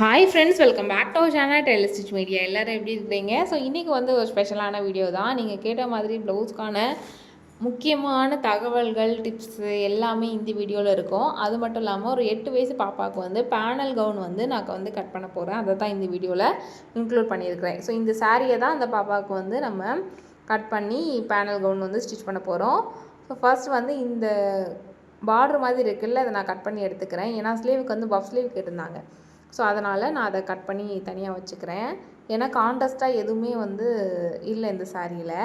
Hi friends welcome back to our channel tailor stitch media எல்லோரும் எப்படி இருக்கிறீங்க? So இன்றைக்கி வந்து ஒரு ஸ்பெஷலான வீடியோ தான். நீங்கள் கேட்ட மாதிரி ப்ளவுஸ்க்கான முக்கியமான தகவல்கள் டிப்ஸு எல்லாமே இந்த வீடியோவில் இருக்கும். அது மட்டும் இல்லாமல் ஒரு எட்டு வயசு பாப்பாவுக்கு வந்து பேனல் கவுன் வந்து நான் வந்து கட் பண்ண போகிறேன் அதை தான் இந்த வீடியோவில் இன்க்ளூட் பண்ணியிருக்கிறேன். ஸோ இந்த சாரியை தான் அந்த பாப்பாவுக்கு வந்து நம்ம கட் பண்ணி பேனல் கவுன் வந்து ஸ்டிச் பண்ண போகிறோம் ஸோ ஃபர்ஸ்ட் வந்து இந்த பார்டர் மாதிரி இருக்குல்ல அதை நான் கட் பண்ணி எடுத்துக்கிறேன். ஏன்னா ஸ்லீவுக்கு வந்து பஃப் ஸ்லீவ் கேட்டிருந்தாங்க. ஸோ அதனால் நான் அதை கட் பண்ணி தனியாக வச்சுக்கிறேன். ஏன்னா கான்ட்ராஸ்ட்டாக எதுவுமே வந்து இல்லை இந்த சாரியில்.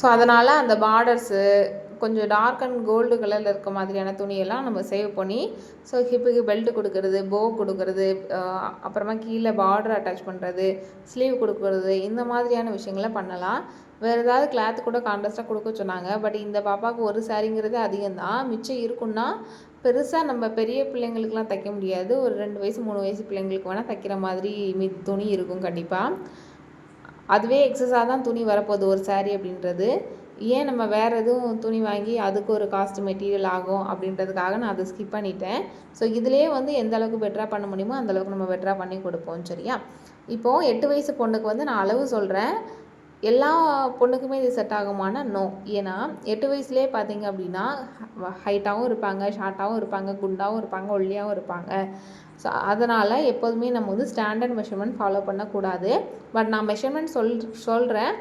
ஸோ அதனால் அந்த பார்டர்ஸு கொஞ்சம் டார்க் அண்ட் கோல்டு கலரில் இருக்க மாதிரியான துணியெல்லாம் நம்ம சேவ் பண்ணி ஸோ ஹிப்புக்கு பெல்ட் கொடுக்கறது போ கொடுக்கறது அப்புறமா கீழே பார்டர் அட்டாச் பண்ணுறது ஸ்லீவ் கொடுக்கறது இந்த மாதிரியான விஷயங்களை பண்ணலாம். வேறு ஏதாவது கிளாத் கூட கான்ட்ராஸ்ட்டாக கொடுக்க சொன்னாங்க. பட் இந்த பாப்பாவுக்கு ஒரு சாரிங்கிறது அதிகம்தான். மிச்சம் இருக்குன்னா பெருசாக நம்ம பெரிய பிள்ளைங்களுக்குலாம் தைக்க முடியாது. ஒரு ரெண்டு வயசு மூணு வயசு பிள்ளைங்களுக்கு வேணால் தைக்கிற மாதிரி மி துணி இருக்கும் கண்டிப்பாக அதுவே எக்ஸஸாக தான் துணி வரப்போகுது ஒரு சாரீ அப்படின்றது. ஏன் நம்ம வேறு எதுவும் துணி வாங்கி அதுக்கு ஒரு காஸ்ட் மெட்டீரியல் ஆகும் அப்படின்றதுக்காக நான் அதை ஸ்கிப் பண்ணிட்டேன். ஸோ இதுலேயே வந்து எந்த அளவுக்கு பெட்டராக பண்ண முடியுமோ அந்தளவுக்கு நம்ம பெட்டராக பண்ணி கொடுப்போம் சரியா? இப்போது எட்டு வயசு பொண்ணுக்கு வந்து நான் அளவு சொல்கிறேன் எல்லா பொண்ணுக்குமே இது செட் ஆகுமானா நோ ஏன்னா எட்டு வயசுலேயே பார்த்தீங்க அப்படின்னா ஹைட்டாகவும் இருப்பாங்க ஷார்ட்டாகவும் இருப்பாங்க குண்டாகவும் இருப்பாங்க ஒல்லியாகவும் இருப்பாங்க. ஸோ அதனால் எப்போதுமே நம்ம வந்து ஸ்டாண்டர்ட் மெஷர்மெண்ட் ஃபாலோ பண்ணக்கூடாது. பட் நான் மெஷர்மெண்ட் சொல் சொல்கிறேன்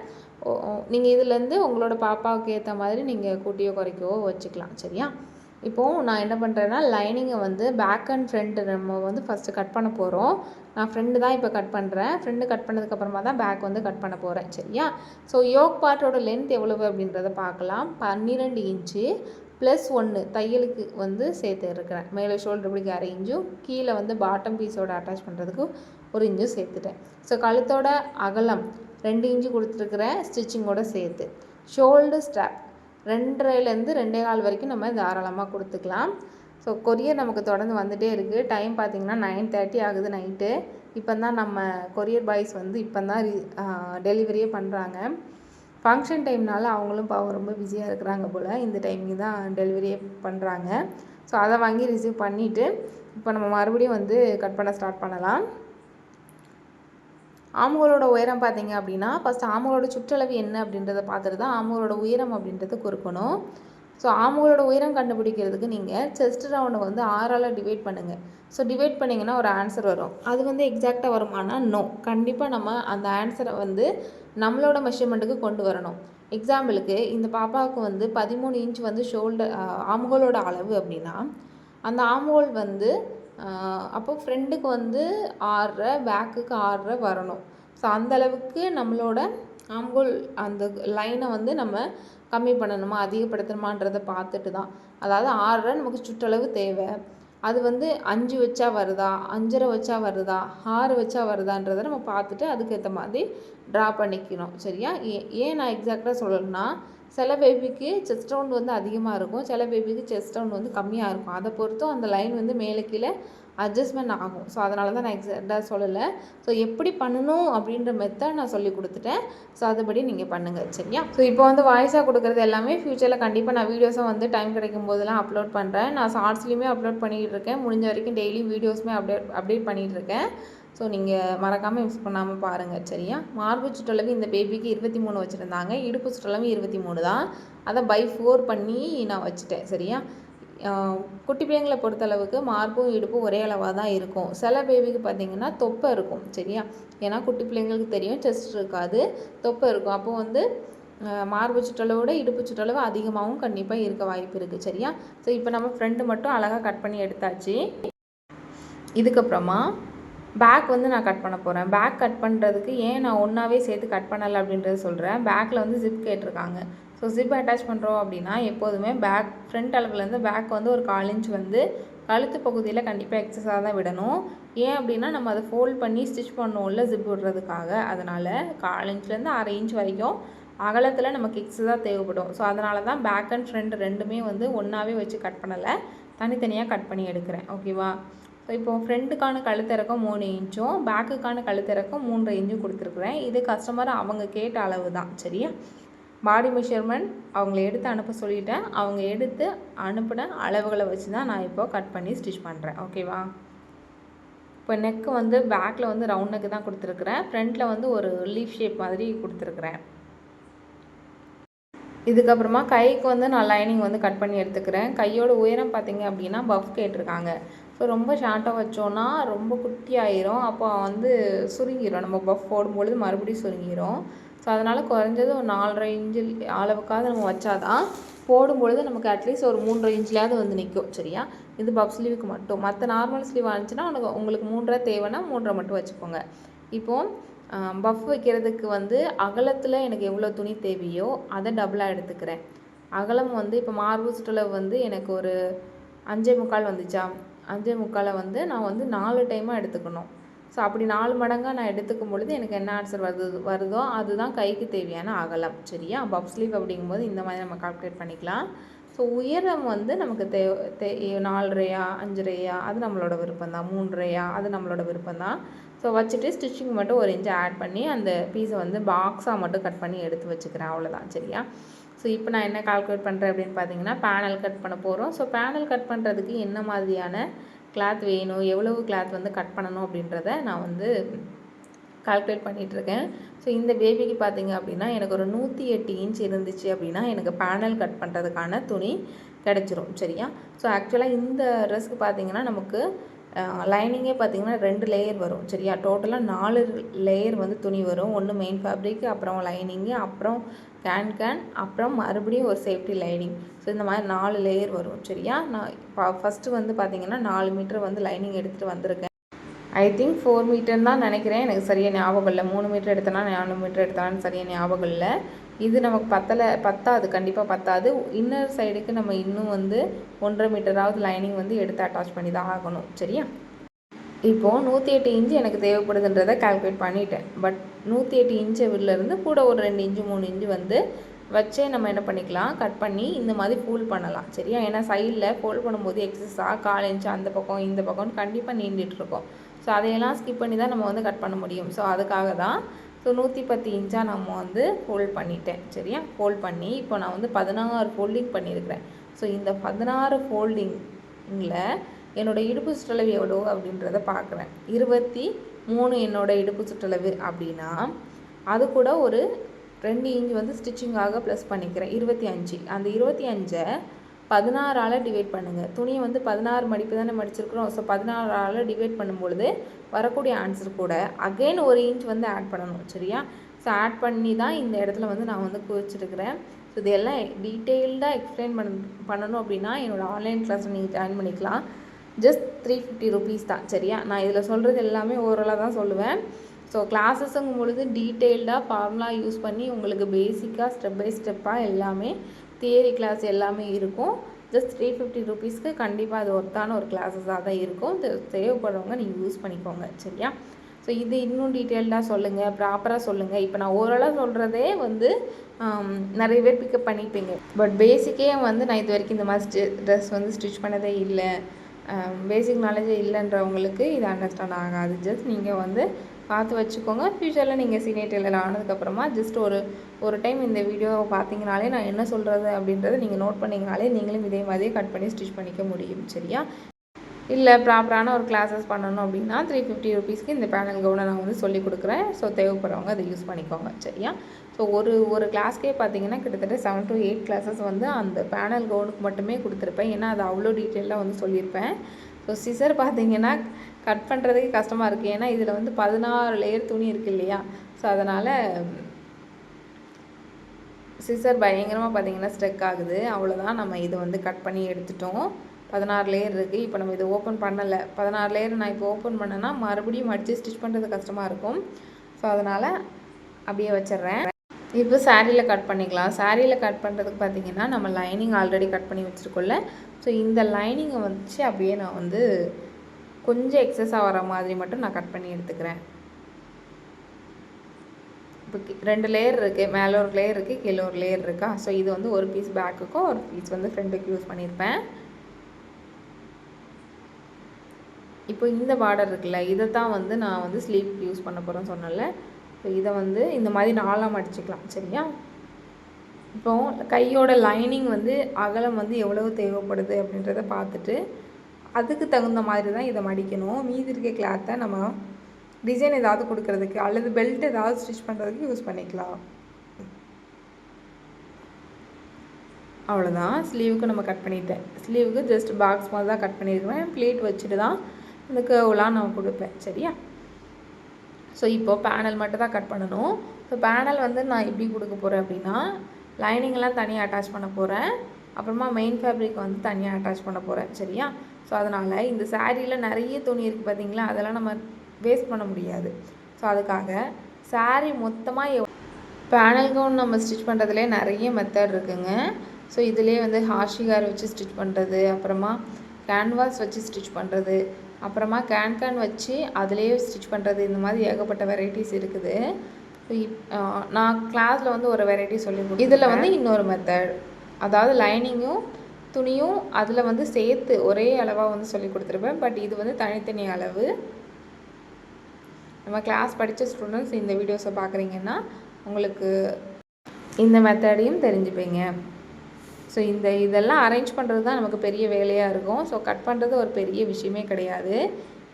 நீங்கள் இதுலேருந்து உங்களோட பாப்பாவுக்கு ஏற்ற மாதிரி நீங்கள் கூட்டியோ குறைக்கவோ வச்சுக்கலாம் சரியா? இப்போது நான் என்ன பண்ணுறேன்னா லைனிங்கை வந்து பேக் அண்ட் ஃப்ரண்ட்டு நம்ம வந்து ஃபஸ்ட்டு கட் பண்ண போகிறோம் நான் ஃப்ரெண்டு தான் இப்போ கட் பண்ணுறேன் ஃப்ரெண்டு கட் பண்ணதுக்கப்புறமா தான் பேக் வந்து கட் பண்ண போகிறேன் சரியா? ஸோ யோக் பார்ட்டோட லென்த் எவ்வளவு அப்படின்றத பார்க்கலாம். பன்னிரெண்டு இன்ச்சு ப்ளஸ் ஒன்று தையலுக்கு வந்து சேர்த்து இருக்கிறேன். மேலே ஷோல்டர் பிடிக்க அரை இன்ச்சும் கீழே வந்து பாட்டம் பீஸோட அட்டாச் பண்ணுறதுக்கு ஒரு இன்ச்சும் சேர்த்துட்டேன். ஸோ கழுத்தோட அகலம் ரெண்டு இன்ச்சு கொடுத்துருக்குறேன். ஸ்டிச்சிங்கோட சேர்த்து. ஷோல்டர் ஸ்ட்ராப் ரெண்டரைலேருந்து ரெண்டே கால் வரைக்கும் நம்ம தாராளமாக கொடுத்துக்கலாம். ஸோ கொரியர் நமக்கு தொடர்ந்து வந்துகிட்டே இருக்குது டைம் பார்த்திங்கன்னா நைன் தேர்ட்டி ஆகுது நைட்டு இப்போ தான் நம்ம கொரியர் பாய்ஸ் வந்து இப்போ தான் டெலிவரியே பண்ணுறாங்க ஃபங்க்ஷன் டைம்னால அவங்களும் பாவம் ரொம்ப பிஸியாக இருக்கிறாங்க போல். இந்த டைமிங் தான் டெலிவரியே பண்ணுறாங்க ஸோ அதை வாங்கி ரிசீவ் பண்ணிவிட்டு இப்போ நம்ம மறுபடியும் வந்து கட் பண்ண ஸ்டார்ட் பண்ணலாம். ஆமுகளோட உயரம் பார்த்தீங்க அப்படின்னா ஃபஸ்ட் ஆமுகளோட சுற்றளவு என்ன அப்படின்றத பார்த்துட்டு தான் ஆமுகளோட உயரம் அப்படின்றத கொடுக்கணும் ஸோ ஆமுகளோட உயரம் கண்டுபிடிக்கிறதுக்கு நீங்கள் செஸ்ட் ரவுண்டை வந்து ஆறால் டிவைட் பண்ணுங்கள் ஸோ டிவைட் பண்ணிங்கன்னா ஒரு ஆன்சர் வரும். அது வந்து எக்ஸாக்டாக வருமானா நோ கண்டிப்பாக நம்ம அந்த ஆன்சரை வந்து நம்மளோட மெஷர்மெண்ட்டுக்கு கொண்டு வரணும். எக்ஸாம்பிளுக்கு இந்த பாப்பாவுக்கு வந்து பதிமூணு இன்ச் வந்து ஷோல்டர் ஆமுகளோட அளவு அப்படின்னா அந்த ஆமுகோல் வந்து அப்போ ஃப்ரெண்டுக்கு வந்து ஆறரை பேக்குக்கு ஆறரை வரணும். ஸோ அந்தளவுக்கு நம்மளோட ஆம்கோல் அந்த லைனை வந்து நம்ம கம்மி பண்ணணுமா அதிகப்படுத்தணுமான்றதை பார்த்துட்டு தான். அதாவது ஆறரை நமக்கு சுற்றளவு தேவை. அது வந்து அஞ்சு வச்சா வருதா அஞ்சரை வச்சா வருதா ஆறு வச்சா வருதான்றதை நம்ம பார்த்துட்டு அதுக்கேற்ற மாதிரி ட்ரா பண்ணிக்கணும். சரியா? ஏ ஏன் நான் எக்ஸாக்டாக சொல்லணும்னா சில பேபிக்கு செஸ்ட் ரவுண்ட் வந்து அதிகமாக இருக்கும். சில பேபிக்கு செஸ்ட் ரவுண்ட் வந்து கம்மியாக இருக்கும். அதை பொறுத்தும் அந்த லைன் வந்து மேலே கீழே அட்ஜஸ்ட்மெண்ட் ஆகும். ஸோ அதனால தான் நான் எக்ஸாக்டாக சொல்லலை. ஸோ எப்படி பண்ணணும் அப்படின்ற மெத்தட் நான் சொல்லி கொடுத்துட்டேன். ஸோ அதுபடி நீங்கள் பண்ணுங்கள் சரியா? ஸோ இப்போ வந்து வாய்ஸாக கொடுக்குறது எல்லாமே ஃப்யூச்சரில் கண்டிப்பாக நான் வீடியோஸும் வந்து டைம் கிடைக்கும் போதெல்லாம் அப்லோட் பண்ணுறேன் நான் ஷார்ட்ஸ்லேயுமே அப்லோட் பண்ணிகிட்டு இருக்கேன். முடிஞ்ச வரைக்கும் டெய்லி வீடியோஸுமே அப்டேட் அப்டேட் பண்ணிகிட்டு இருக்கேன். ஸோ நீங்கள் மறக்காமல் மிஸ் பண்ணாமல் பாருங்கள் சரியா? மார்பு சுற்றளவு இந்த பேபிக்கு இருபத்தி மூணு வச்சுருந்தாங்க. இடுப்பு சுற்றளவு இருபத்தி மூணு தான். அதை பை ஃபோர் பண்ணி நான் வச்சுட்டேன் சரியா? குட்டி பிள்ளைங்களை பொறுத்தளவுக்கு மார்பும் இடுப்பும் ஒரே அளவாக தான் இருக்கும். சில பேபிக்கு பார்த்திங்கன்னா தொப்பை இருக்கும் சரியா? ஏன்னா குட்டி பிள்ளைங்களுக்கு தெரியும் செஸ்ட் இருக்காது தொப்பை இருக்கும். அப்போ வந்து மார்பு சுற்றளவோட இடுப்பு சுற்றளவு அதிகமாகவும் கண்டிப்பாக இருக்க வாய்ப்பு இருக்குது சரியா? ஸோ இப்போ நம்ம ஃப்ரெண்டு மட்டும் அழகாக கட் பண்ணி எடுத்தாச்சு. இதுக்கப்புறமா பேக் வந்து நான் கட் பண்ண போகிறேன் பேக் கட் பண்ணுறதுக்கு ஏன் நான் ஒன்றாவே சேர்த்து கட் பண்ணலை அப்படின்றத சொல்கிறேன் பேக்கில் வந்து ஜிப் கேட்டிருக்காங்க. ஸோ ஜிப் அட்டாச் பண்ணுறோம் அப்படின்னா எப்போதுமே பேக் ஃப்ரண்ட் அளவுலேருந்து பேக் வந்து ஒரு கால் இன்ச் வந்து கழுத்து பகுதியில் கண்டிப்பாக எக்ஸஸாக தான் விடணும். ஏன் அப்படின்னா நம்ம அதை ஃபோல்ட் பண்ணி ஸ்டிச் பண்ணுவோம்ல ஜிப் விடுறதுக்காக. அதனால் கால் இன்ச்லேருந்து அரை இன்ச் வரைக்கும் அகலத்தில் நமக்கு எக்ஸஸாக தேவைப்படும். ஸோ அதனால தான் பேக் அண்ட் ஃப்ரண்ட் ரெண்டுமே வந்து ஒன்றாவே வச்சு கட் பண்ணலை. தனித்தனியாக கட் பண்ணி எடுக்கிறேன். ஓகேவா இப்போது ஃப்ரண்ட்டுக்கான கழுத்திறக்கம் மூணு இன்ச்சும் பேக்குக்கான கழுத்திறக்கம் மூன்றரை இன்ச்சும் கொடுத்துருக்குறேன். இது கஸ்டமர் அவங்க கேட்ட அளவு தான் சரியா? பாடி மெஷர்மெண்ட் அவங்கள எடுத்து அனுப்ப சொல்லிட்டேன். அவங்க எடுத்து அனுப்பின அளவுகளை வச்சு தான் நான் இப்போது கட் பண்ணி ஸ்டிச் பண்ணுறேன் ஓகேவா இப்போ நெக்கு வந்து பேக்கில் வந்து ரவுண்ட் நெக்கு தான் கொடுத்துருக்குறேன். ஃப்ரண்ட்டில் வந்து ஒரு லீஃப் ஷேப் மாதிரி கொடுத்துருக்குறேன். இதுக்கப்புறமா கைக்கு வந்து நான் லைனிங் வந்து கட் பண்ணி எடுத்துக்கிறேன். கையோட உயரம் பார்த்தீங்க அப்படின்னா பஃப் கேட்டிருக்காங்க. ஸோ ரொம்ப ஷார்ட்டாக வச்சோன்னா ரொம்ப குட்டி ஆயிரும் அப்போ வந்து சுருங்கிரும். நம்ம பஃப் போடும்பொழுது மறுபடியும் சுருங்கிடும் ஸோ அதனால் குறைஞ்சது ஒரு நாலரை இன்ச்சு அளவுக்காவது நம்ம வச்சாதான் போடும்பொழுது நமக்கு அட்லீஸ்ட் ஒரு மூன்றரை இன்ச்லையாவது வந்து நிற்கும் சரியா? இது பஃப் ஸ்லீவுக்கு மட்டும். மற்ற நார்மல் ஸ்லீவ் ஆனிச்சுன்னா உனக்கு உங்களுக்கு மூன்றரை தேவைன்னா மூன்றரை மட்டும் வச்சுக்கோங்க. இப்போது பஃப் வைக்கிறதுக்கு வந்து அகலத்தில் எனக்கு எவ்வளோ துணி தேவையோ அதை டபுளாக எடுத்துக்கிறேன். அகலம் வந்து இப்போ மார்பு சுற்றளவு வந்து எனக்கு ஒரு அஞ்சே முக்கால் வந்துச்சா? அஞ்சே முக்காலை வந்து நான் வந்து நாலு டைமாக எடுத்துக்கணும். ஸோ அப்படி நாலு மடங்காக நான் எடுத்துக்கும் பொழுது எனக்கு என்ன ஆன்சர் வருது வருதோ அதுதான் கைக்கு தேவையான அகலம். சரியா? பப் ஸ்லீவ் அப்படிங்கும்போது இந்த மாதிரி நம்ம கால்குலேட் பண்ணிக்கலாம். ஸோ உயரம் வந்து நமக்கு தே தே நாலரையா அஞ்சரையா அது நம்மளோட விருப்பம் தான் மூன்றரையா அது நம்மளோட விருப்பம் தான் ஸோ வச்சுட்டு ஸ்டிச்சிங் மட்டும் ஒரு இன்ச்சு ஆட் பண்ணி அந்த பீஸை வந்து பாக்ஸாக மட்டும் கட் பண்ணி எடுத்து வச்சுக்கிறேன். அவ்வளோதான் சரியா? ஸோ இப்போ நான் என்ன கால்குலேட் பண்ணுறேன் அப்படின்னு பார்த்தீங்கன்னா பேனல் கட் பண்ண போகிறோம் ஸோ பேனல் கட் பண்ணுறதுக்கு என்ன மாதிரியான கிளாத் வேணும்? எவ்வளவு கிளாத் வந்து கட் பண்ணணும் அப்படின்றத நான் வந்து கால்குலேட் பண்ணிகிட்ருக்கேன் ஸோ இந்த பேபிக்கு பார்த்தீங்க அப்படின்னா எனக்கு ஒரு நூற்றி எட்டு இன்ச் இருந்துச்சு அப்படின்னா எனக்கு பேனல் கட் பண்ணுறதுக்கான துணி கிடச்சிரும் சரியா? ஸோ ஆக்சுவலாக இந்த ட்ரெஸ்க்கு பார்த்தீங்கன்னா நமக்கு லைனிங்கே பார்த்தீங்கன்னா ரெண்டு லேயர் வரும். சரியா? டோட்டலாக நாலு லேயர் வந்து துணி வரும். ஒன்று மெயின் ஃபேப்ரிக் அப்புறம் லைனிங்கு அப்புறம் கேன் கேன் அப்புறம் மறுபடியும் ஒரு சேஃப்டி லைனிங் ஸோ இந்த மாதிரி நாலு லேயர் வரும். சரியா? நான் இப்போ ஃபஸ்ட்டு வந்து பார்த்திங்கன்னா நாலு மீட்டர் வந்து லைனிங் எடுத்துகிட்டு வந்திருக்கேன். ஐ திங்க் ஃபோர் மீட்டர் தான் நினைக்கிறேன். எனக்கு சரியாக ஞாபகம் இல்லை. மூணு மீட்டர் எடுத்தனா நாலு மீட்டர் எடுத்தான்னு சரியாக ஞாபகம் இல்லை. இது நமக்கு பத்தலை பத்தாது கண்டிப்பாக பத்தாது. இன்னர் சைடுக்கு நம்ம இன்னும் வந்து ஒன்றரை மீட்டராவது லைனிங் வந்து எடுத்து அட்டாச் பண்ணி தான் ஆகணும் சரியா? இப்போது நூற்றி எட்டு இன்ச்சு எனக்கு தேவைப்படுதுன்றதை கால்குலேட் பண்ணிட்டேன். பட் நூற்றி எட்டு இன்ச்சு இருந்து கூட ஒரு ரெண்டு இன்ச்சு மூணு இன்ச்சு வந்து வச்சே நம்ம என்ன பண்ணிக்கலாம்? கட் பண்ணி இந்த மாதிரி ஃபோல் பண்ணலாம் சரியா? ஏன்னா சைடில் ஃபோல்ட் பண்ணும்போது எக்ஸஸாக கால் இன்ச்சு அந்த பக்கம் இந்த பக்கம்னு கண்டிப்பாக நீண்டுட்டுருக்கோம் ஸோ அதையெல்லாம் ஸ்கிப் பண்ணி தான் நம்ம வந்து கட் பண்ண முடியும். ஸோ அதுக்காக தான் ஸோ நூற்றி பத்து இன்ச்சாக நம்ம வந்து ஃபோல்ட் பண்ணிட்டேன் சரியா? ஃபோல்ட் பண்ணி இப்போ நான் வந்து பதினாறு ஃபோல்டிங் பண்ணியிருக்கிறேன் ஸோ இந்த பதினாறு ஃபோல்டிங்கில் என்னோடய இடுப்பு சுற்றளவு எவ்வளோ அப்படின்றத பார்க்குறேன். இருபத்தி மூணு என்னோடய இடுப்பு சுற்றளவு அப்படின்னா அது கூட ஒரு ரெண்டு இன்ச் வந்து ஸ்டிச்சிங்காக ப்ளஸ் பண்ணிக்கிறேன். இருபத்தி அஞ்சு. அந்த இருபத்தி அஞ்சை பதினாறால் டிவைட் பண்ணுங்கள் துணியை வந்து பதினாறு மடிப்பு தானே மடிச்சிருக்கிறோம். ஸோ பதினாறால் டிவைட் பண்ணும்பொழுது வரக்கூடிய ஆன்சர் கூட அகெயின் ஒரு இன்ச் வந்து ஆட் பண்ணணும். சரியா? ஸோ ஆட் பண்ணி தான் இந்த இடத்துல வந்து நான் வந்து குறிச்சிருக்கிறேன். ஸோ இதெல்லாம் டீட்டெயில்டாக எக்ஸ்பிளைன் பண்ண பண்ணணும் அப்படின்னா என்னோடய ஆன்லைன் கிளாஸில் நீங்கள் ஜாயின் பண்ணிக்கலாம். ஜஸ்ட் த்ரீ ஃபிஃப்டி ருபீஸ் தான். சரியா? நான் இதில் சொல்கிறது எல்லாமே ஓரலாக தான் சொல்லுவேன். ஸோ கிளாஸஸுங்கும் பொழுது டீட்டெயில்டாக ஃபார்முலா யூஸ் பண்ணி உங்களுக்கு பேசிக்காக ஸ்டெப் பை ஸ்டெப்பாக எல்லாமே தியரி கிளாஸ் எல்லாமே இருக்கும். ஜஸ்ட் த்ரீ ஃபிஃப்டி ருபீஸ்க்கு கண்டிப்பாக அது ஒர்த்தான ஒரு கிளாஸஸாக தான் இருக்கும். தேவைப்படுறவங்க நீங்கள் யூஸ் பண்ணிக்கோங்க. சரியா? ஸோ இது இன்னும் டீட்டெயில்டாக சொல்லுங்கள் ப்ராப்பராக சொல்லுங்கள் இப்போ நான் ஓரளவு சொல்கிறதே வந்து நிறைய பேர் பிக்கப் பண்ணிப்பீங்க. பட் பேசிக்கே வந்து நான் இது வரைக்கும் இந்த மாதிரி ட்ரெஸ் வந்து ஸ்டிச் பண்ணதே இல்லை. பேசிக் நாலேஜே இல்லைன்றவங்களுக்கு இது அண்டர்ஸ்டாண்ட் ஆகாது. ஜஸ்ட் நீங்கள் வந்து பார்த்து வச்சுக்கோங்க. ஃப்யூச்சரில் நீங்கள் சீனியர் டெய்லர் ஆனதுக்கப்புறமா ஜஸ்ட் ஒரு ஒரு டைம் இந்த வீடியோவை பார்த்தீங்கனாலே நான் என்ன சொல்கிறது அப்படின்றத நீங்கள் நோட் பண்ணிங்கனாலே நீங்களும் இதே மாதிரியே கட் பண்ணி ஸ்டிச் பண்ணிக்க முடியும். சரியா? இல்லை ப்ராப்பரான ஒரு கிளாஸஸ் பண்ணணும் அப்படின்னா த்ரீ ஃபிஃப்டி ருபீஸ்க்கு இந்த பேனல் கவுனை நான் வந்து சொல்லி கொடுக்குறேன். ஸோ தேவைப்படுறவங்க அதை யூஸ் பண்ணிக்கோங்க. சரியா? ஸோ ஒரு ஒரு கிளாஸ்க்கே பார்த்தீங்கன்னா கிட்டத்தட்ட செவன் டு எயிட் கிளாஸஸ் வந்து அந்த பேனல் கவுனுக்கு மட்டுமே கொடுத்துருப்பேன். ஏன்னா அது அவ்வளோ டீட்டெயிலாக வந்து சொல்லியிருப்பேன். ஸோ சிசர் பார்த்தீங்கன்னா கட் பண்ணுறதுக்கு கஷ்டமாக இருக்குது ஏன்னா இதில் வந்து பதினாறு லேயர் துணி இருக்குது இல்லையா? ஸோ அதனால் சிசர் பயங்கரமாக பார்த்தீங்கன்னா ஸ்ட்ரெக் ஆகுது. அவ்வளோதான் நம்ம இதை வந்து கட் பண்ணி எடுத்துட்டோம். பதினாறு லேயர் இருக்குது இப்போ நம்ம இதை ஓப்பன் பண்ணலை. பதினாறு லேயர் நான் இப்போ ஓப்பன் பண்ணேன்னா மறுபடியும் மடித்து ஸ்டிச் பண்ணுறது கஷ்டமாக இருக்கும். ஸோ அதனால் அப்படியே வச்சிடுறேன். இப்போ சாரியில் கட் பண்ணிக்கலாம். சாரியில் கட் பண்ணுறதுக்கு பார்த்தீங்கன்னா நம்ம லைனிங் ஆல்ரெடி கட் பண்ணி வச்சுருக்கோம்ல. ஸோ இந்த லைனிங்கை வச்சு அப்படியே நான் வந்து கொஞ்சம் எக்ஸஸாக வர மாதிரி மட்டும் நான் கட் பண்ணி எடுத்துக்கிறேன். இப்போ ரெண்டு லேயர் இருக்குது மேலே ஒரு லேயர் இருக்குது கீழே ஒரு லேயர் இருக்கா? ஸோ இது வந்து ஒரு பீஸ் பேக்குக்கும் ஒரு பீஸ் வந்து ஃப்ரெண்டுக்கு யூஸ் பண்ணியிருப்பேன் இப்போ இந்த பார்டர் இருக்குல்ல இதை தான் வந்து நான் வந்து ஸ்லீவ் யூஸ் பண்ண போகிறேன்னு சொன்னல இப்போ இதை வந்து இந்த மாதிரி நாளாக மடிச்சுக்கலாம் சரியா? இப்போ கையோட லைனிங் வந்து அகலம் வந்து எவ்வளவு தேவைப்படுது அப்படின்றத பார்த்துட்டு அதுக்கு தகுந்த மாதிரி தான் இதை மடிக்கணும். மீதி இருக்க கிளாத்தை நம்ம டிசைன் ஏதாவது கொடுக்கறதுக்கு அல்லது பெல்ட் ஏதாவது ஸ்டிச் பண்ணுறதுக்கு யூஸ் பண்ணிக்கலாம். அவ்வளோதான் ஸ்லீவுக்கு நம்ம கட் பண்ணிட்டேன். ஸ்லீவுக்கு ஜஸ்ட் பாக்ஸ் மாதிரி தான் கட் பண்ணியிருக்கிறேன். ப்ளேட் வச்சுட்டு தான் இந்த கேர்வெலாம் நான் கொடுப்பேன் சரியா? ஸோ இப்போது பேனல் மட்டும் தான் கட் பண்ணணும். ஸோ பேனல் வந்து நான் எப்படி கொடுக்க போகிறேன் அப்படின்னா லைனிங்லாம் தனியாக அட்டாச் பண்ண போகிறேன் அப்புறமா மெயின் ஃபேப்ரிக் வந்து தனியாக அட்டாச் பண்ண போகிறேன் சரியா? ஸோ அதனால் இந்த சாரியில் நிறைய துணி இருக்குது பார்த்தீங்களா அதெல்லாம் நம்ம வேஸ்ட் பண்ண முடியாது. ஸோ அதுக்காக saree மொத்தமாக எவ் பேனல் கவுன் நம்ம ஸ்டிச் பண்ணுறதுலே நிறைய மெத்தட் இருக்குங்க. ஸோ இதுலேயே வந்து ஹாஷிகார் வச்சு ஸ்டிச் பண்ணுறது அப்புறமா கேன்வாஸ் வச்சு ஸ்டிச் பண்ணுறது அப்புறமா கேன் கேன் வச்சு அதுலேயே ஸ்டிச் பண்ணுறது இந்த மாதிரி ஏகப்பட்ட வெரைட்டிஸ் இருக்குது. நான் கிளாஸில் வந்து ஒரு வெரைட்டி சொல்லி இதில் வந்து இன்னொரு மெத்தட் அதாவது லைனிங்கும் துணியும் அதில் வந்து சேர்த்து ஒரே அளவாக வந்து சொல்லி கொடுத்துருப்பேன். பட் இது வந்து தனித்தனி அளவு. நம்ம கிளாஸ் படித்த ஸ்டூடெண்ட்ஸ் இந்த வீடியோஸை பார்க்குறீங்கன்னா உங்களுக்கு இந்த மெத்தடையும் தெரிஞ்சுப்பீங்க. ஸோ இந்த இதெல்லாம் அரேஞ்ச் பண்ணுறது தான் நமக்கு பெரிய வேலையாக இருக்கும். ஸோ கட் பண்ணுறது ஒரு பெரிய விஷயமே கிடையாது.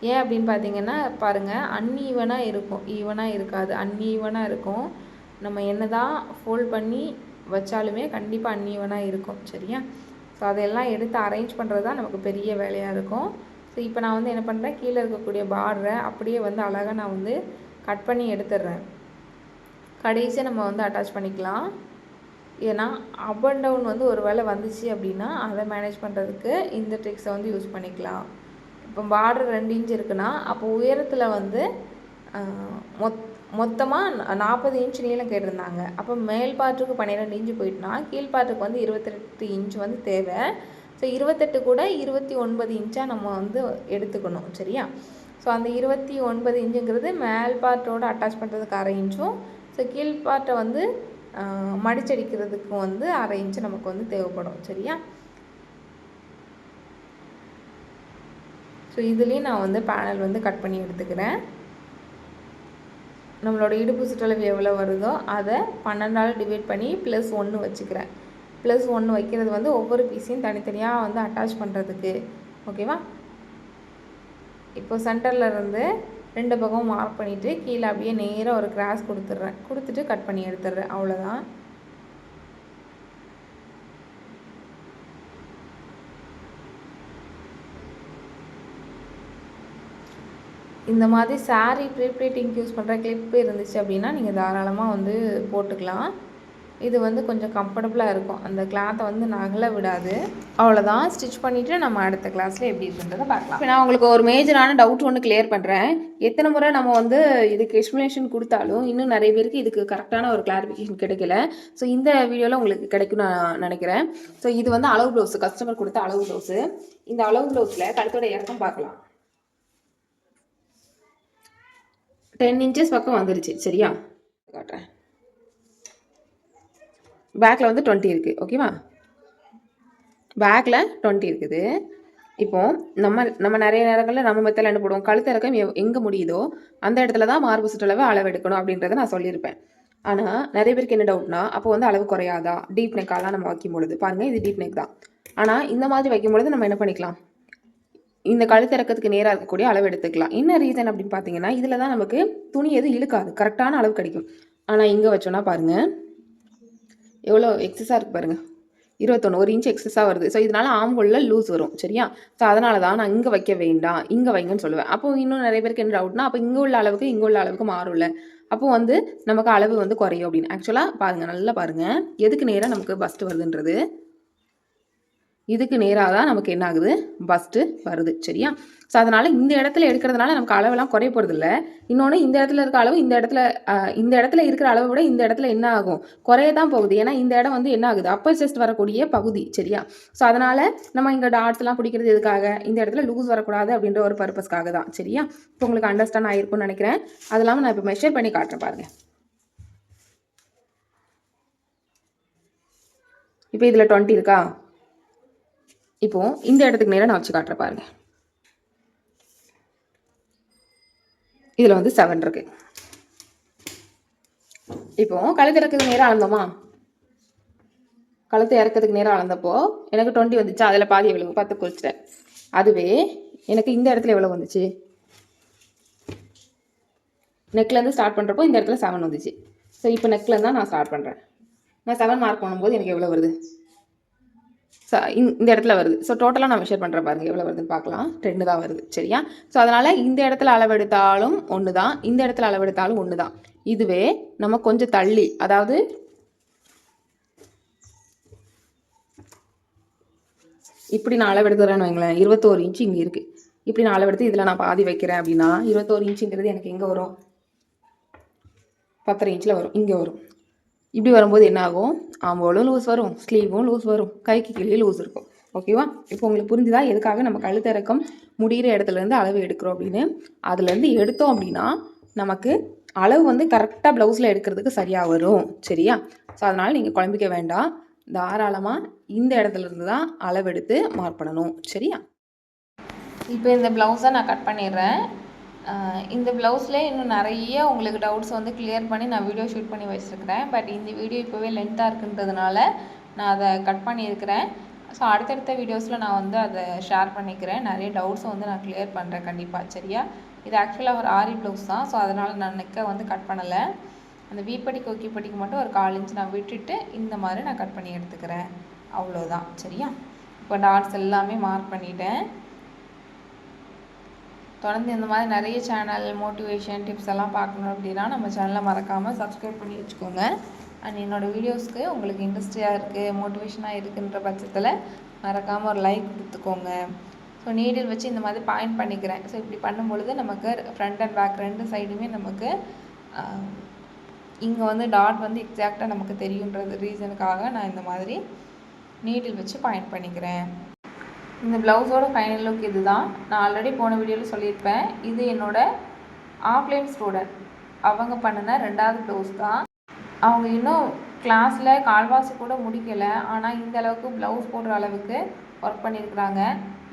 ஏன் அப்படின்னு பார்த்தீங்கன்னா பாருங்கள் அன்ஈவனாக இருக்கும். ஈவனாக இருக்காது. அன்ஈவனாக இருக்கும். நம்ம என்ன தான் ஃபோல்ட் பண்ணி வச்சாலுமே கண்டிப்பாக அன்ஈவனாக இருக்கும். சரியா? ஸோ அதையெல்லாம் எடுத்து அரேஞ்ச் பண்ணுறது தான் நமக்கு பெரிய வேலையாக இருக்கும். ஸோ இப்போ நான் வந்து என்ன பண்ணுறேன் கீழே இருக்கக்கூடிய பார்டரை அப்படியே வந்து அழகாக நான் வந்து கட் பண்ணி எடுத்துடுறேன். கடைசியாக நம்ம வந்து அட்டாச் பண்ணிக்கலாம். ஏன்னா அப் அண்ட் டவுன் வந்து ஒரு வேளை வந்துச்சு அப்படின்னா அதை மேனேஜ் பண்ணுறதுக்கு இந்த ட்ரிக்ஸை வந்து யூஸ் பண்ணிக்கலாம். இப்போ பார்டர் ரெண்டு இன்ச் இருக்குன்னா அப்போ உயரத்தில் வந்து மொத் மொத்தமாக நாற்பது இன்ச் நீளம் கேட்டிருந்தாங்க. அப்போ மேல் பாட்டுக்கு பன்னிரெண்டு இன்ச்சு போயிட்டுனா கீழ்பாட்டுக்கு வந்து இருபத்தெட்டு இன்ச் வந்து தேவை. ஸோ இருபத்தெட்டு கூட இருபத்தி ஒன்பது இன்ச்சாக நம்ம வந்து எடுத்துக்கணும் சரியா? ஸோ அந்த இருபத்தி ஒன்பது இன்ச்சுங்கிறது மேல் பாட்டோட அட்டாச் பண்ணுறதுக்கு அரை இன்ச்சும் ஸோ கீழ்பாட்டை வந்து மடிச்சடிக்கிறதுக்கும் வந்து அரை இன்ச்சு நமக்கு வந்து தேவைப்படும். சரியா? ஸோ இதுலேயும் நான் வந்து பேனல் வந்து கட் பண்ணி எடுத்துக்கிறேன். நம்மளோட இடுப்பு சுற்றளவு எவ்வளோ வருதோ அதை பன்னெண்டால் டிவைட் பண்ணி ப்ளஸ் ஒன்று வச்சுக்கிறேன். ப்ளஸ் ஒன்று வைக்கிறது வந்து ஒவ்வொரு பீஸையும் தனித்தனியாக வந்து அட்டாச் பண்ணுறதுக்கு ஓகேவா இப்போ சென்டரில் இருந்து ரெண்டு பக்கமும் மார்க் பண்ணிவிட்டு கீழே அப்படியே நேராக ஒரு கிராஸ் கொடுத்துட்றேன். கொடுத்துட்டு கட் பண்ணி எடுத்துடுறேன். அவ்வளோதான் இந்த மாதிரி saree ப்ரீப்ளீட்டிங் யூஸ் பண்ணுற கிளிப்பு இருந்துச்சு அப்படின்னா நீங்கள் தாராளமாக வந்து போட்டுக்கலாம். இது வந்து கொஞ்சம் கம்ஃபர்டபுளாக இருக்கும். அந்த கிளாத்தை வந்து நகல விடாது. அவ்வளோதான் ஸ்டிச் பண்ணிவிட்டு நம்ம அடுத்த கிளாஸில் எப்படி இருக்குன்றதை பார்க்கலாம். இப்போ நான் உங்களுக்கு ஒரு மேஜரான டவுட் ஒன்று கிளியர் பண்ணுறேன் எத்தனை முறை நம்ம வந்து இதுக்கு எக்ஸ்ப்ளனேஷன் கொடுத்தாலும் இன்னும் நிறைய பேருக்கு இதுக்கு கரெக்டான ஒரு கிளாரிஃபிகேஷன் கிடைக்கல. ஸோ இந்த வீடியோவில் உங்களுக்கு கிடைக்கும் நான் நினைக்கிறேன். ஸோ இது வந்து அளவு ப்ளவுஸு கஸ்டமர் கொடுத்த அளவு ப்ளவுஸு இந்த அளவு ப்ளவுஸில் கழுத்தோட இறக்கம் பார்க்கலாம். டென் இன்ச்சஸ் பக்கம் வந்துருச்சு. சரியா? காட்டுறேன். பேக்கில் வந்து டுவெண்ட்டி இருக்குது ஓகேவா பேக்கில் டுவெண்ட்டி இருக்குது. இப்போ நம்ம நம்ம நிறைய நேரங்களில் நம்ம மெத்தில் என்ன போடுவோம்? கழுத்து இறக்கம் எங்கே முடியுதோ அந்த இடத்துல தான் மார்பு சுற்றளவு அளவு எடுக்கணும் அப்படின்றத நான் சொல்லியிருப்பேன். ஆனால் நிறைய பேருக்கு என்ன டவுட்னா அப்போ வந்து அளவு குறையாதா? டீப் நெக்காலாம் நம்ம வைக்கும் பொழுது. பாருங்கள் இது டீப் நெக் தான். ஆனால் இந்த மாதிரி வைக்கும் பொழுது நம்ம என்ன பண்ணிக்கலாம்? இந்த கழுத்திறக்கத்துக்கு நேராக இருக்கக்கூடிய அளவு எடுத்துக்கலாம். என்ன ரீசன் அப்படின்னு பார்த்தீங்கன்னா இதில் தான் நமக்கு துணி எதுவும் இழுக்காது. கரெக்டான அளவு கிடைக்கும். ஆனால் இங்கே வச்சோன்னா பாருங்கள் எவ்வளோ எக்ஸஸாக இருக்குது பாருங்கள் இருபத்தொன்று ஒரு இன்ச் எக்ஸஸாக வருது. ஸோ இதனால் ஆம்கோலில் லூஸ் வரும். சரியா? ஸோ அதனால தான் நான் இங்கே வைக்க வேண்டாம் இங்கே வைங்கன்னு சொல்லுவேன். அப்போ இன்னும் நிறைய பேருக்கு என்ன டவுட்னா அப்போ இங்கே உள்ள அளவுக்கு இங்கே உள்ள அளவுக்கு மாறும்ல. அப்போ வந்து நமக்கு அளவு வந்து குறையும் அப்படின்னு. ஆக்சுவலாக பாருங்கள் நல்லா பாருங்கள் எதுக்கு நேராக நமக்கு பஸ்ட் வருதுன்றது? இதுக்கு நேராக தான் நமக்கு என்ன ஆகுது பஸ்ட்டு வருது. சரியா? ஸோ அதனால் இந்த இடத்துல எடுக்கிறதுனால நமக்கு அளவெல்லாம் குறைய போகிறதில்ல இன்னொன்று இந்த இடத்துல இருக்க அளவு இந்த இடத்துல இந்த இடத்துல இருக்கிற அளவை விட இந்த இடத்துல என்ன ஆகும்? குறைய தான் போகுது. ஏன்னா இந்த இடம் வந்து என்ன ஆகுது? அப்பர் செஸ்ட் வரக்கூடிய பகுதி. சரியா? ஸோ அதனால் நம்ம இங்கே டாட்ஸ்லாம் பிடிக்கிறது எதுக்காக? இந்த இடத்துல லூஸ் வரக்கூடாது அப்படின்ற ஒரு பர்பஸ்க்காக தான். சரியா? இப்போ உங்களுக்கு அண்டர்ஸ்டாண்ட் ஆகிருக்கும்னு நினைக்கிறேன். அது இல்லாமல் நான் இப்போ மெஷர் பண்ணி காட்டுறேன் பாருங்கள் இப்போ இதில் டுவெண்ட்டி இருக்கா? இப்போ இந்த இடத்துக்கு நேராக நான் வச்சு காட்டுறேன் பாருங்க. இதில் வந்து செவன் இருக்கு. இப்போ கழுத்து இறக்கிறதுக்கு நேராக அளந்தோமா? கழுத்து இறக்கிறதுக்கு நேராக அளந்தப்போ எனக்கு டுவெண்ட்டி வந்துச்சு? அதில் பாதி எவ்வளவு? பத்து குறிச்சிட்டேன். அதுவே எனக்கு இந்த இடத்துல எவ்வளோ வந்துச்சு? நெக்லேருந்து ஸ்டார்ட் பண்ணுறப்போ இந்த இடத்துல செவன் வந்துச்சு. ஸோ இப்போ நெக்லேருந்து தான் நான் ஸ்டார்ட் பண்ணுறேன் நான் செவன் மார்க் பண்ணும்போது எனக்கு எவ்வளோ வருது? ஸோ இந்த இடத்துல வருது. ஸோ டோட்டலாக நான் மெஷர் பண்ணுறேன் பாருங்கள் எவ்வளோ வருதுன்னு பார்க்கலாம். ரெண்டு தான் வருது. சரியா? ஸோ அதனால் இந்த இடத்துல அளவெடுத்தாலும் ஒன்று தான். இந்த இடத்துல அளவெடுத்தாலும் ஒன்று தான். இதுவே நம்ம கொஞ்சம் தள்ளி அதாவது இப்படி நான் அளவெடுத்துறேன்னு வைங்களேன். இருபத்தோரு இன்ச்சு இங்கே இருக்குது இப்படி நான் அளவெடுத்து இதில் நான் பாதி வைக்கிறேன் அப்படின்னா இருபத்தோரு இன்ச்சுங்கிறது எனக்கு எங்கே வரும்? பத்தரை இன்ச்சில் வரும். இங்கே வரும். இப்படி வரும்போது என்ன ஆகும் ஆம்போலும் லூஸ் வரும் ஸ்லீவும் லூஸ் வரும். கைக்கு கீழே லூஸ் இருக்கும். ஓகேவா இப்போ உங்களுக்கு புரிஞ்சுதா? எதுக்காக நம்ம கழுத்திறக்கம் முடிகிற இடத்துலேருந்து அளவு எடுக்கிறோம் அப்படின்னு? அதுலேருந்து எடுத்தோம் அப்படின்னா நமக்கு அளவு வந்து கரெக்டாக ப்ளவுஸில் எடுக்கிறதுக்கு சரியாக வரும். சரியா? ஸோ அதனால் நீங்கள் குழம்பிக்க வேண்டாம். தாராளமாக இந்த இடத்துல இருந்து தான் அளவெடுத்து மார்க் பண்ணணும். சரியா? இப்போ இந்த ப்ளவுஸை நான் கட் பண்ணிடுறேன். இந்த ப்ளவுஸ்லேயே இன்னும் நிறைய உங்களுக்கு டவுட்ஸ் வந்து கிளியர் பண்ணி நான் வீடியோ ஷூட் பண்ணி வச்சுருக்கிறேன். பட் இந்த வீடியோ இப்போவே லென்த்தாக இருக்குன்றதுனால நான் அதை கட் பண்ணியிருக்கிறேன். ஸோ அடுத்தடுத்த வீடியோஸில் நான் வந்து அதை ஷேர் பண்ணிக்கிறேன். நிறைய டவுட்ஸை வந்து நான் கிளியர் பண்ணுறேன் கண்டிப்பாக சரியா? இது ஆக்சுவலாக ஒரு ஆரி ப்ளவுஸ் தான். ஸோ அதனால் நான் நெக்கை வந்து கட் பண்ணலை. அந்த வீப்படி கொக்கிப்படிக்கு மட்டும் ஒரு கால் இன்ச் நான் விட்டுட்டு இந்த மாதிரி நான் கட் பண்ணி எடுத்துக்கிறேன். அவ்வளோதான் சரியா? இப்போ டாட்ஸ் எல்லாமே மார்க் பண்ணிட்டேன். தொடர்ந்து இந்த மாதிரி நிறைய சேனல் மோட்டிவேஷன் டிப்ஸ் எல்லாம் பார்க்கணும் அப்படின்னா நம்ம சேனலை மறக்காமல் சப்ஸ்கிரைப் பண்ணி வச்சுக்கோங்க. அண்ட் என்னோடய வீடியோஸ்க்கு உங்களுக்கு இன்ட்ரெஸ்டியாக இருக்குது மோட்டிவேஷனாக இருக்குன்ற பட்சத்தில் மறக்காமல் ஒரு லைக் கொடுத்துக்கோங்க. ஸோ நீடில் வச்சு இந்த மாதிரி பாயிண்ட் பண்ணிக்கிறேன். ஸோ இப்படி பண்ணும்பொழுது நமக்கு ஃப்ரண்ட் அண்ட் பேக் ரெண்டு சைடுமே நமக்கு இங்கே வந்து டாட் வந்து எக்ஸாக்டாக நமக்கு தெரியுன்றது ரீசனுக்காக நான் இந்த மாதிரி நீடில் வச்சு பாயிண்ட் பண்ணிக்கிறேன். இந்த ப்ளவுஸோட ஃபைனல் லுக் இதுதான். நான் ஆல்ரெடி போன வீடியோவில் சொல்லியிருப்பேன். இது என்னோடய ஆஃப்லைன் ஸ்டூடெண்ட் அவங்க பண்ணின ரெண்டாவது ப்ளவுஸ் தான். அவங்க இன்னும் கிளாஸில் கால்வாசி கூட முடிக்கலை. ஆனால் இந்த அளவுக்கு ப்ளவுஸ் போடுற அளவுக்கு ஒர்க் பண்ணியிருக்கிறாங்க.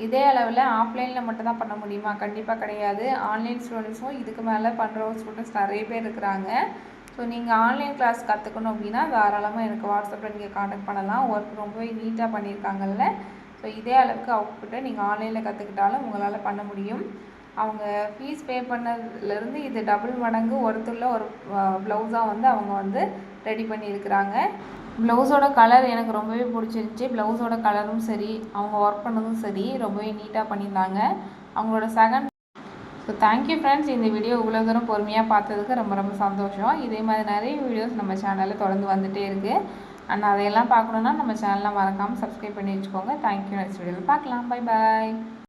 இதே அளவில் ஆஃப்லைனில் மட்டும்தான் பண்ண முடியுமா? கண்டிப்பாக கிடையாது. ஆன்லைன் ஸ்டூடெண்ட்ஸும் இதுக்கு மேலே பண்ணுற ஸ்டூடெண்ட்ஸ் நிறைய பேர் இருக்கிறாங்க. ஸோ நீங்கள் ஆன்லைன் கிளாஸ் கற்றுக்கணும் அப்படின்னா தாராளமாக எனக்கு வாட்ஸ்அப்பில் நீங்கள் காண்டாக்ட் பண்ணலாம். ஒர்க் ரொம்பவே நீட்டாக பண்ணியிருக்காங்கல்ல. ஸோ இதே அளவுக்கு அவுட்புட்டை நீங்கள் ஆன்லைனில் கற்றுக்கிட்டாலும் உங்களால் பண்ண முடியும். அவங்க ஃபீஸ் பே பண்ணதுலேருந்து இது டபுள் மடங்கு ஒருத்துள்ள ஒரு ப்ளவுஸாக வந்து அவங்க வந்து ரெடி பண்ணியிருக்கிறாங்க. ப்ளவுஸோட கலர் எனக்கு ரொம்பவே பிடிச்சிருந்துச்சி. ப்ளவுஸோட கலரும் சரி அவங்க ஒர்க் பண்ணதும் சரி ரொம்பவே நீட்டாக பண்ணியிருந்தாங்க. அவங்களோட second so thank you friends இந்த வீடியோ இவ்வளோ தூரம் பொறுமையாக பார்த்ததுக்கு ரொம்ப ரொம்ப சந்தோஷம். இதே மாதிரி நிறைய வீடியோஸ் நம்ம சேனலில் தொடர்ந்து வந்துகிட்டே இருக்குது அண்ட் அதையெல்லாம் பார்க்கணுன்னா நம்ம சேனலை மறக்காமல் சப்ஸ்கிரைப் பண்ணி வச்சுக்கோங்க. தேங்க்யூ நெக்ஸ்ட் வீடியோவில் பார்க்கலாம். Bye bye